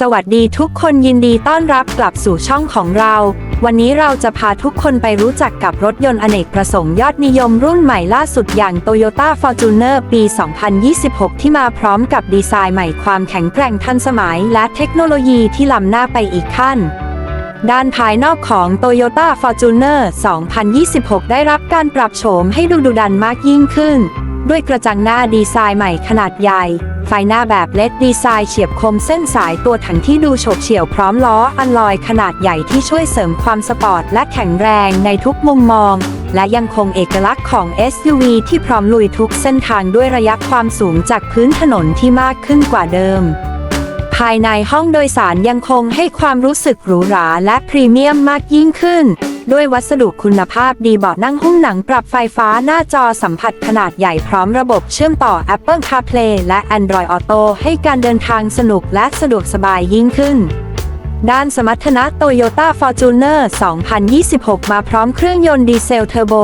สวัสดีทุกคนยินดีต้อนรับกลับสู่ช่องของเรา วันนี้เราจะพาทุกคนไปรู้จักกับรถยนต์อเนกประสงค์ยอดนิยมรุ่นใหม่ล่าสุดอย่าง Toyota Fortuner ปี 2026 ที่มาพร้อมกับดีไซน์ใหม่ความแข็งแกร่งทันสมัย และเทคโนโลยีที่ล้ำหน้าไปอีกขั้นด้านภายนอกของ Toyota Fortuner 2026 ได้รับการปรับโฉมให้ดูดุดันมากยิ่งขึ้น ด้วยกระจังหน้าดีไซน์ใหม่ขนาดใหญ่ ไฟหน้าแบบเลดดีไซน์เฉียบคมเส้นสายตัวถังที่ดูโฉบเฉี่ยวพร้อมล้ออันลอยขนาดใหญ่ที่ช่วยเสริมความสปอร์ตและแข็งแรงในทุกมุมมอง และยังคงเอกลักษณ์ของ SUV ที่พร้อมลุยทุกเส้นทางด้วยระยะความสูงจากพื้นถนนที่มากขึ้นกว่าเดิม ภายในห้องโดยสารยังคงให้ความรู้สึกหรูหราและพรีเมียมมากยิ่งขึ้น ด้วยวัสดุคุณภาพดีเบาะนั่งหุ้มหนังปรับไฟฟ้าหน้าจอสัมผัสขนาดใหญ่พร้อมระบบเชื่อมต่อ Apple CarPlay และ Android Auto ให้การเดินทางสนุกและสะดวกสบายยิ่งขึ้นด้านสมรรถนะ Toyota Fortuner 2026 มาพร้อมเครื่องยนต์ดีเซลเทอร์โบ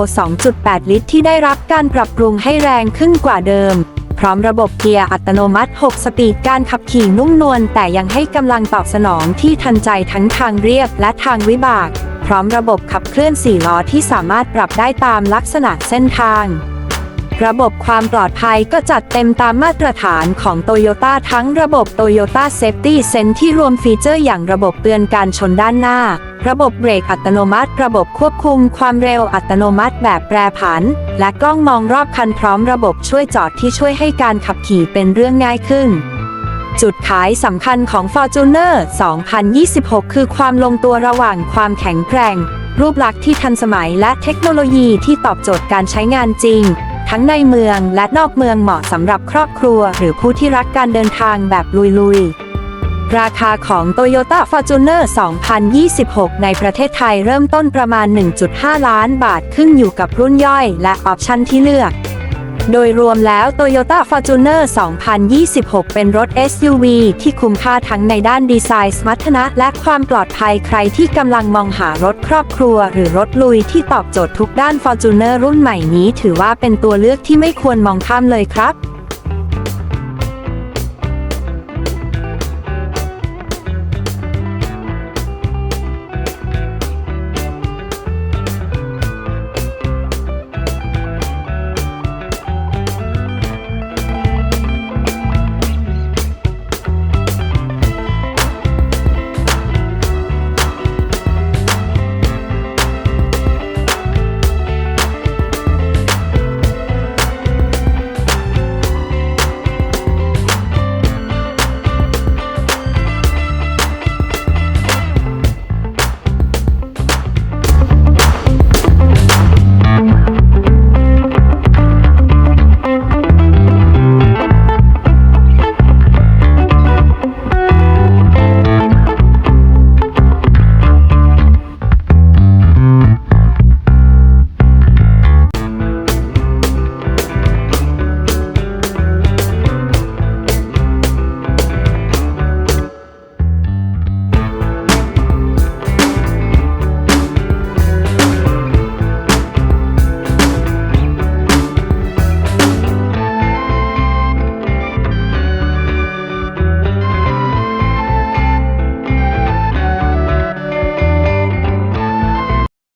2.8 ลิตรที่ได้รับการปรับปรุงให้แรงขึ้นกว่าเดิม พร้อมระบบเกียร์อัตโนมัติ 6 สปีดการขับขี่นุ่มนวลแต่ยังให้กำลังตอบสนองที่ทันใจทั้งทางเรียบและทางวิบาก พร้อมระบบขับเคลื่อน 4 ล้อที่สามารถปรับได้ตามลักษณะเส้นทาง ระบบความปลอดภัยก็จัดเต็มตามมาตรฐานของ Toyota ทั้งระบบ Toyota Safety Sense ที่รวมฟีเจอร์อย่างระบบเตือนการชนด้านหน้า ระบบเบรกอัตโนมัติ ระบบควบคุมความเร็วอัตโนมัติแบบแปรผัน และกล้องมองรอบคันพร้อมระบบช่วยจอดที่ช่วยให้การขับขี่เป็นเรื่องง่ายขึ้นจุดขายสำคัญของ Fortuner 2026 คือความลงตัวระหว่างความแข็งแกร่ง รูปลักษณ์ที่ทันสมัยและเทคโนโลยีที่ตอบโจทย์การใช้งานจริง ทั้งในเมืองและนอกเมืองเหมาะสำหรับครอบครัว หรือผู้ที่รักการเดินทางแบบลุยๆราคาของ Toyota Fortuner 2026 ในประเทศไทยเริ่มต้นประมาณ 1.5 ล้านบาทขึ้นอยู่กับรุ่นย่อยและออปชันที่เลือก โดยรวมแล้ว Toyota Fortuner 2026 เป็นรถ SUV ที่คุ้มค่าทั้งในด้านดีไซน์สมรรถนะและความปลอดภัยใครที่กำลังมองหารถครอบครัว หรือรถลุยที่ตอบโจทย์ทุกด้าน Fortuner รุ่นใหม่นี้ ถือว่าเป็นตัวเลือกที่ไม่ควรมองข้ามเลยครับ